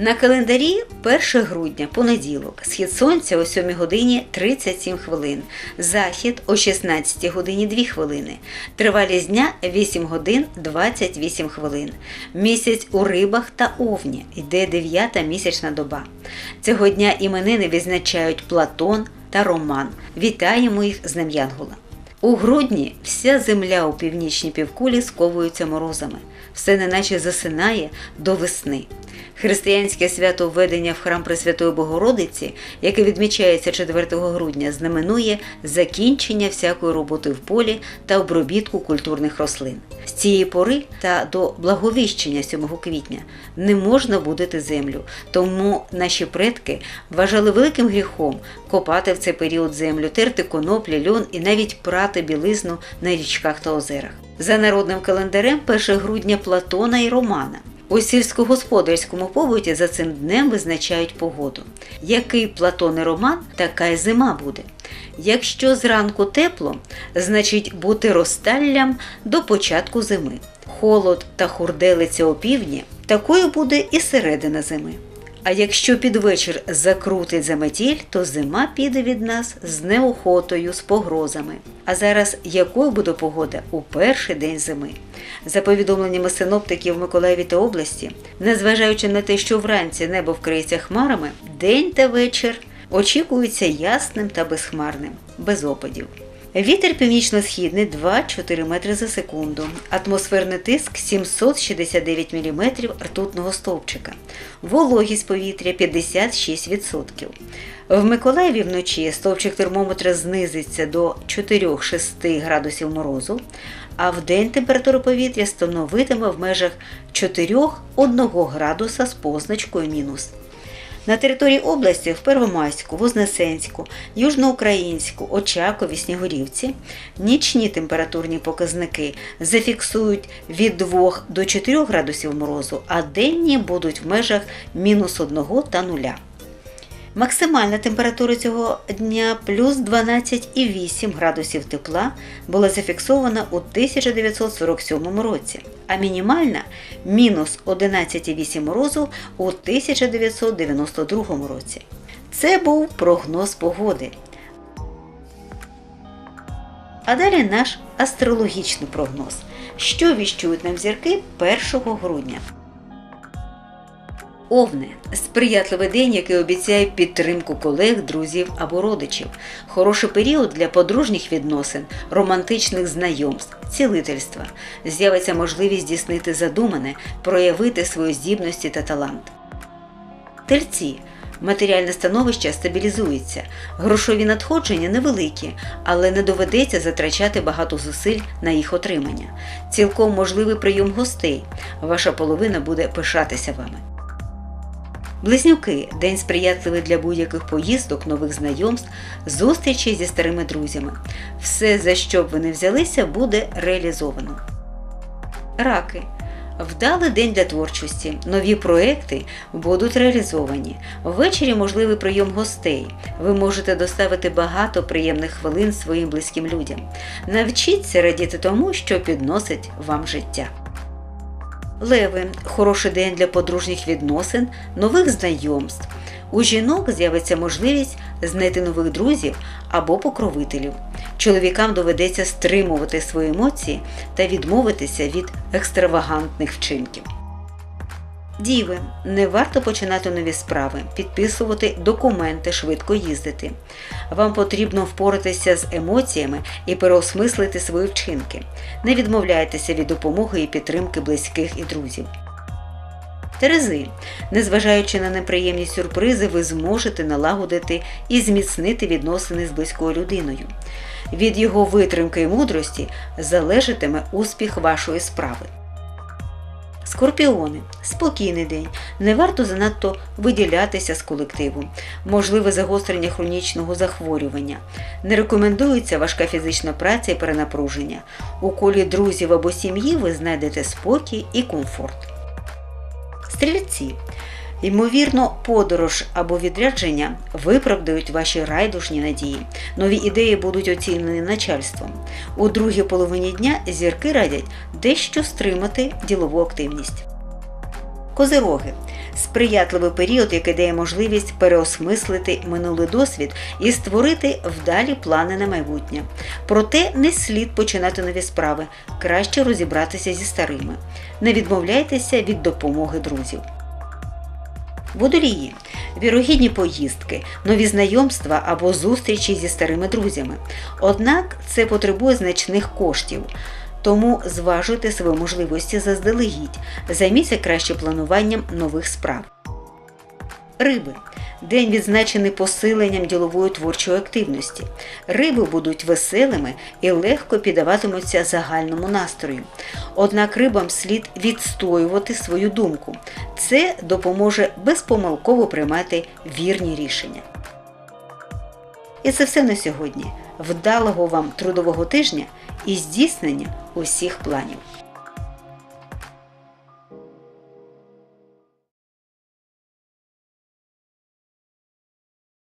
На календарі 1 грудня, понеділок, схід сонця о 7 годині 37 хвилин, захід о 16 годині 2 хвилини, тривалість дня 8 годин 28 хвилин. Місяць у рибах та овні йде 9 місячна доба. Цього дня іменини відзначають Платон та Роман. Вітаємо їх з Днем Янгола. У грудні вся земля у північній півкулі сковується морозами, все неначе засинає до весни. Християнське свято введення в храм Пресвятої Богородиці, яке відмічається 4 грудня, знаменує закінчення всякої роботи в полі та обробітку культурних рослин. З цієї пори та до благовіщення 7 квітня не можна будити землю, тому наші предки вважали великим гріхом копати в цей період землю, терти коноплі, льон і навіть прати білизну на річках та озерах. За народним календарем 1 грудня Платона і Романа. У сільськогосподарському побуті за цим днем визначають погоду. Який Платон і Роман, така й зима буде. Якщо зранку тепло, значить бути розталлям до початку зими. Холод та хурделиця опівдні, такою буде і середина зими. А якщо під вечір закрутить заметіль, то зима піде від нас з неохотою, з погрозами. А зараз якою буде погода у перший день зими? За повідомленнями синоптиків в Миколаєві та області, незважаючи на те, що вранці небо вкриється хмарами, день та вечір очікуються ясним та безхмарним, без опадів. Вітер північно-східний 2-4 метри за секунду. Атмосферний тиск 769 мм ртутного стовпчика. Вологість повітря 56%. В Миколаєві вночі стовпчик термометра знизиться до 4-6 градусів морозу, а в день температура повітря становитиме в межах 4-1 градуса з позначкою мінус. На території області в Первомайську, Вознесенську, Южноукраїнську, Очакові, Снігурівці нічні температурні показники зафіксують від 2 до 4 градусів морозу, а денні будуть в межах мінус 1 та 0. Максимальна температура цього дня плюс 12,8 градусів тепла була зафіксована у 1947 році, а мінімальна мінус 11,8 морозу у 1992 році. Це був прогноз погоди. А далі наш астрологічний прогноз. Що віщують нам зірки 1 грудня? Овни сприятливий день, який обіцяє підтримку колег, друзів або родичів. Хороший період для подружніх відносин, романтичних знайомств, цілительства. З'явиться можливість здійснити задумане, проявити свої здібності та талант. Тельці Матеріальне становище стабілізується, грошові надходження невеликі, але не доведеться затрачати багато зусиль на їх отримання. Цілком можливий прийом гостей. Ваша половина буде пишатися вами. Близнюки день сприятливий для будь-яких поїздок, нових знайомств, зустрічей зі старими друзями. Все, за що б ви не взялися, буде реалізовано. Раки. Вдалий день для творчості. Нові проекти будуть реалізовані. Ввечері можливий прийом гостей. Ви можете доставити багато приємних хвилин своїм близьким людям. Навчіться радіти тому, що підносить вам життя. Леви хороший день для подружніх відносин, нових знайомств. У жінок з'явиться можливість знайти нових друзів або покровителів. Чоловікам доведеться стримувати свої емоції та відмовитися від екстравагантних вчинків. Діви, не варто починати нові справи, підписувати документи, швидко їздити. Вам потрібно впоратися з емоціями і переосмислити свої вчинки. Не відмовляйтеся від допомоги і підтримки близьких і друзів. Терези, незважаючи на неприємні сюрпризи, ви зможете налагодити і зміцнити відносини з близькою людиною. Від його витримки і мудрості залежатиме успіх вашої справи. Скорпіони спокійний день. Не варто занадто виділятися з колективу, можливе загострення хронічного захворювання. Не рекомендується важка фізична праця і перенапруження. У колі друзів або сім'ї ви знайдете спокій і комфорт. Стрільці. Ймовірно, подорож або відрядження виправдають ваші райдушні надії. Нові ідеї будуть оцінені начальством. У другій половині дня зірки радять дещо стримати ділову активність. Козироги. сприятливий період, який дає можливість переосмислити минулий досвід і створити вдалі плани на майбутнє. Проте не слід починати нові справи, краще розібратися зі старими. Не відмовляйтеся від допомоги друзів. Водолії вірогідні поїздки, нові знайомства або зустрічі зі старими друзями. Однак це потребує значних коштів. Тому зважуйте свої можливості заздалегідь, займіться краще плануванням нових справ. Риби. День відзначений посиленням ділової творчої активності. Риби будуть веселими і легко піддаватимуться загальному настрою. Однак рибам слід відстоювати свою думку. Це допоможе безпомилково приймати вірні рішення. І це все на сьогодні. Вдалого вам трудового тижня і здійснення усіх планів.